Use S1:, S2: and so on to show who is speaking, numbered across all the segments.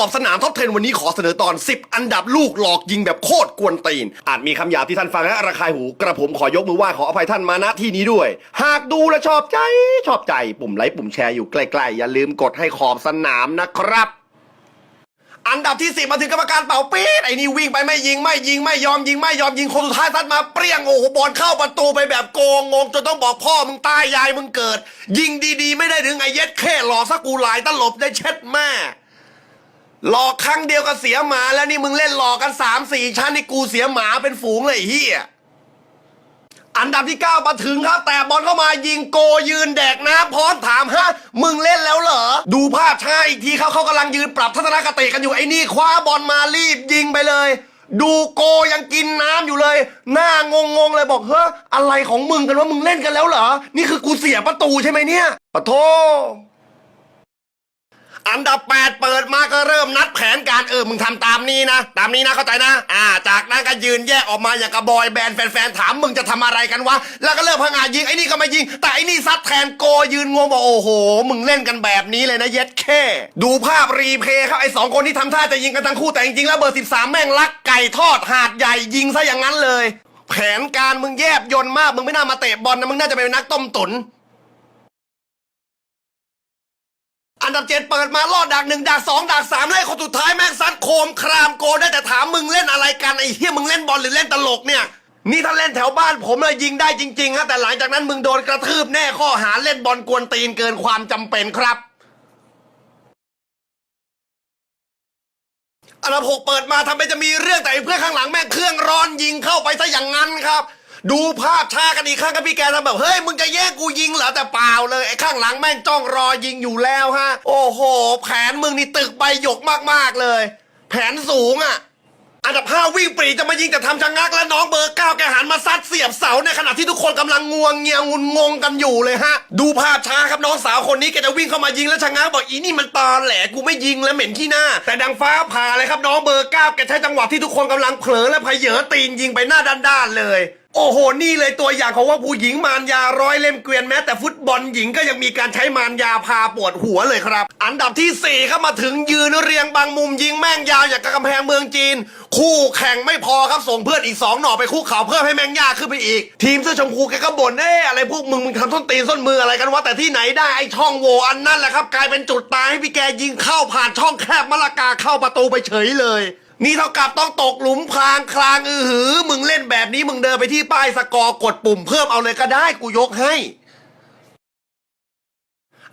S1: อบสนามท็อป10วันนี้ขอเสนอตอน 10 อันดับลูกหลอกยิงแบบโคตรกวนตีน อาจมีคำหยาบที่ท่านฟังและระคายหู กระผมขอยกมือไหว้ขออภัยท่านมาณที่นี้ด้วย หากดูและชอบใจชอบใจปุ่มไลค์ปุ่มแชร์อยู่ใกล้ๆ อย่าลืมกดให้ขอบสนามนะครับอันดับที่สิบมาถึงกรรมการเป่าปี๊ดไอ้นี่วิ่งไปไม่ยิงไม่ยิงไม่ยอมยิงไม่ยอมยิงคนสุดท้ายซัดมาเปรี้ยงโอ้โหบอลเข้าประตูไปแบบโกงงงจนต้องบอกพ่อมึงตายยายมึงเกิด ยิงดีๆ ไม่ได้ถึงไอ้เย็ดแค่หลอกสักกูหลายตลบได้เช็ดแม่ หลอกครั้งเดียวก็เสียหมาแล้วนี่มึงเล่นหลอกกันสามสี่ชั้นนี่กูเสียหมาเป็นฝูงเลยเฮียอันดับที่ 9 มาถึงครับ แต่บอลเข้ามายิงโกยืนแดกน้ำพร้อมถามฮะ มึงเล่นแล้วเหรอ ดูภาพช้าอีกทีเขาเขากำลังยืนปรับทัศนคติกันอยู่ไอ้นี่คว้าบอลมารีบยิงไปเลย ดูโกยังกินน้ำอยู่เลย หน้างงงๆเลยบอกเฮ้ยอะไรของมึงกันว่ามึงเล่นกันแล้วเหรอ นี่คือกูเสียประตูใช่ไหมเนี่ยปะโท อันดับ 8 เปิดมาก็เริ่มนัดแผนการเออมึงทำตามนี้นะ ตามนี้นะเข้าใจนะ อ่า จากนั้นก็ยืนแยกออกมาอย่างกระบอยแบนด์แฟนๆถามมึงจะทำอะไรกันวะแล้วก็เริ่มพังงายิงไอ้นี่ก็ไม่ยิง แต่ไอ้นี่ซัดแทนโกยืนงงบอกโอ้โห มึงเล่นกันแบบนี้เลยนะเย็ดแค่ดูภาพรีเพย์ครับไอ้สองคนที่ทำท่าจะยิงกันทั้งคู่แต่จริงๆแล้วเบอร์13แม่งลักไก่ทอดหาดใหญ่ยิงซะอย่างนั้นเลย แผนการมึงแยบยนต์มากมึงไม่น่ามาเตะบอลนะมึงน่าจะเป็นนักต้มตุ๋น อันดับเจ็ดเปิดมาลอดดักหนึ่งดักสองดักสามไล่คนสุดท้ายแม่งซัดโคมครามโกได้แต่ถามมึงเล่นอะไรกันไอ้เฮียมึงเล่นบอลหรือเล่นตลกเนี่ย นี่ถ้าเล่นแถวบ้านผมเลยยิงได้จริงๆฮะแต่หลังจากนั้นมึงโดนกระทืบแน่ข้อหาเล่นบอลกวนตีนเกินความจำเป็นครับอันดับหกเปิดมาทำเป็นจะมีเรื่องแต่เพื่อนข้างหลังแม่งเครื่องร้อนยิงเข้าไปซะอย่างนั้นครับ ดูภาพชากันอีกครั้งครับพี่แกทำแบบเฮ้ยมึงจะแย่งกูยิงเหรอแต่เปล่าเลยไอ้ข้างหลังแม่งจ้องรอยิงอยู่แล้วฮะ โอ้โห แผนมึงนี่ตึกใบหยกมากๆเลย แผนสูงอะอันดับห้าวิ่งปรีจะมายิงแต่ทำชะงักและน้องเบอร์เก้าแกหันมาซัดเสียบเสาในขณะที่ทุกคนกำลังงวงเงียงุนงงกันอยู่เลยฮะ ดูภาพช้าครับน้องสาวคนนี้แกจะวิ่งเข้ามายิงแล้วชะงักบอกอีนี่มันตอแหลกูไม่ยิงแล้วเหม็นขี้หน้า แต่ดังฟ้าผ่าเลยครับน้องเบอร์เก้าแกใช้จังหวะที่ทุกคนกำลังเผลอและพเหยอตีนยิงไปหน้าด้านๆเลย โอ้โห นี่เลยตัวอย่างของว่าผู้หญิงมารยาร้อยเล่มเกวียนแม้แต่ฟุตบอลหญิงก็ยังมีการใช้มารยาพาปวดหัวเลยครับ อันดับที่4ครับมาถึงยืนเรียงบางมุมยิงแม่งยาวอย่างกับกำแพงเมืองจีน คู่แข่งไม่พอครับส่งเพื่อนอีก 2 หน่อไปคู่เขาเพิ่มให้แม่งยากขึ้นไปอีก ทีมเสื้อชมพูแกก็บ่นเอ้อะไรพวกมึงมึงทำส้นตีนส้นมืออะไรกันวะแต่ที่ไหนได้ไอช่องโหว่อันนั่นแหละครับกลายเป็นจุดตายให้พี่แกยิงเข้าผ่านช่องแคบมะละกาเข้าประตูไปเฉยเลย นี่เท่ากับต้องตกหลุมพรางคลางอือหือ มึงเล่นแบบนี้มึงเดินไปที่ป้ายสกอร์กดปุ่มเพิ่มเอาเลยก็ได้กูยกให้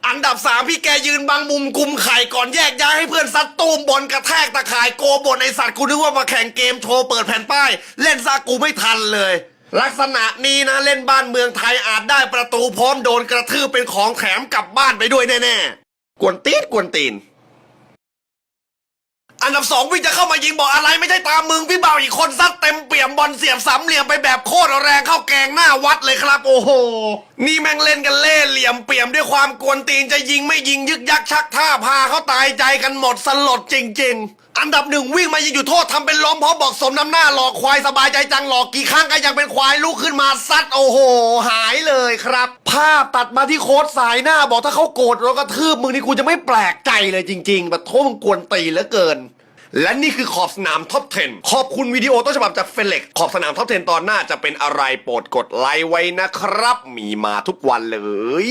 S1: อันดับสามพี่แกยืนบังมุมกุมไข่ก่อนแยกย้ายให้เพื่อนซัดตูมบอลกระแทกตะข่ายโกบนไอสัตว์กูนึกว่ามาแข่งเกมโชว์เปิดแผ่นป้าย เล่นซากูไม่ทันเลย ลักษณะนี้นะเล่นบ้านเมืองไทยอาจได้ประตูพร้อมโดนกระทืบเป็นของแถมกลับบ้านไปด้วยแน่ๆกวนตีดกวนตีน นดับสองวิ่งจะเข้ามายิงบอกอะไรไม่ใช่ตามมึงพี่เบาอีกคนซัดเต็มเปี่ยมบอลเสียบสามเหลี่ยมไปแบบโคตรแรงเข้าแกงหน้าวัดเลยครับ โอ้โห นี่แม่งเล่นกันเล่เหลี่ยมเปี่ยมด้วยความกวนตีนจะยิงไม่ยิงยึกยักชักท่าพาเขาตายใจกันหมดสลดจริง ๆอันดับหนึ่งวิ่งมายิงอยู่โทษทำเป็นล้มเพราะบอกสมน้ำหน้าหลอกควายสบายใจจังหลอกกี่ครั้งก็ยังเป็นควายลุกขึ้นมาซัดโอ้โห หายเลยครับ ภาพตัดมาที่โค้ดสายหน้าบอกถ้าเขาโกรธเราก็ทืบมึงนี่กูจะไม่แปลกใจเลยจริง ๆ แบบโทษมึงกวนตีเหลือเกิน และนี่คือขอบสนามท็อป 10 ขอบคุณวิดีโอต้นฉบับจากเฟเล็กขอบสนามท็อป 10 ตอนหน้าจะเป็นอะไรโปรดกดไลค์ไว้นะครับ มีมาทุกวันเลย